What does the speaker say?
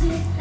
지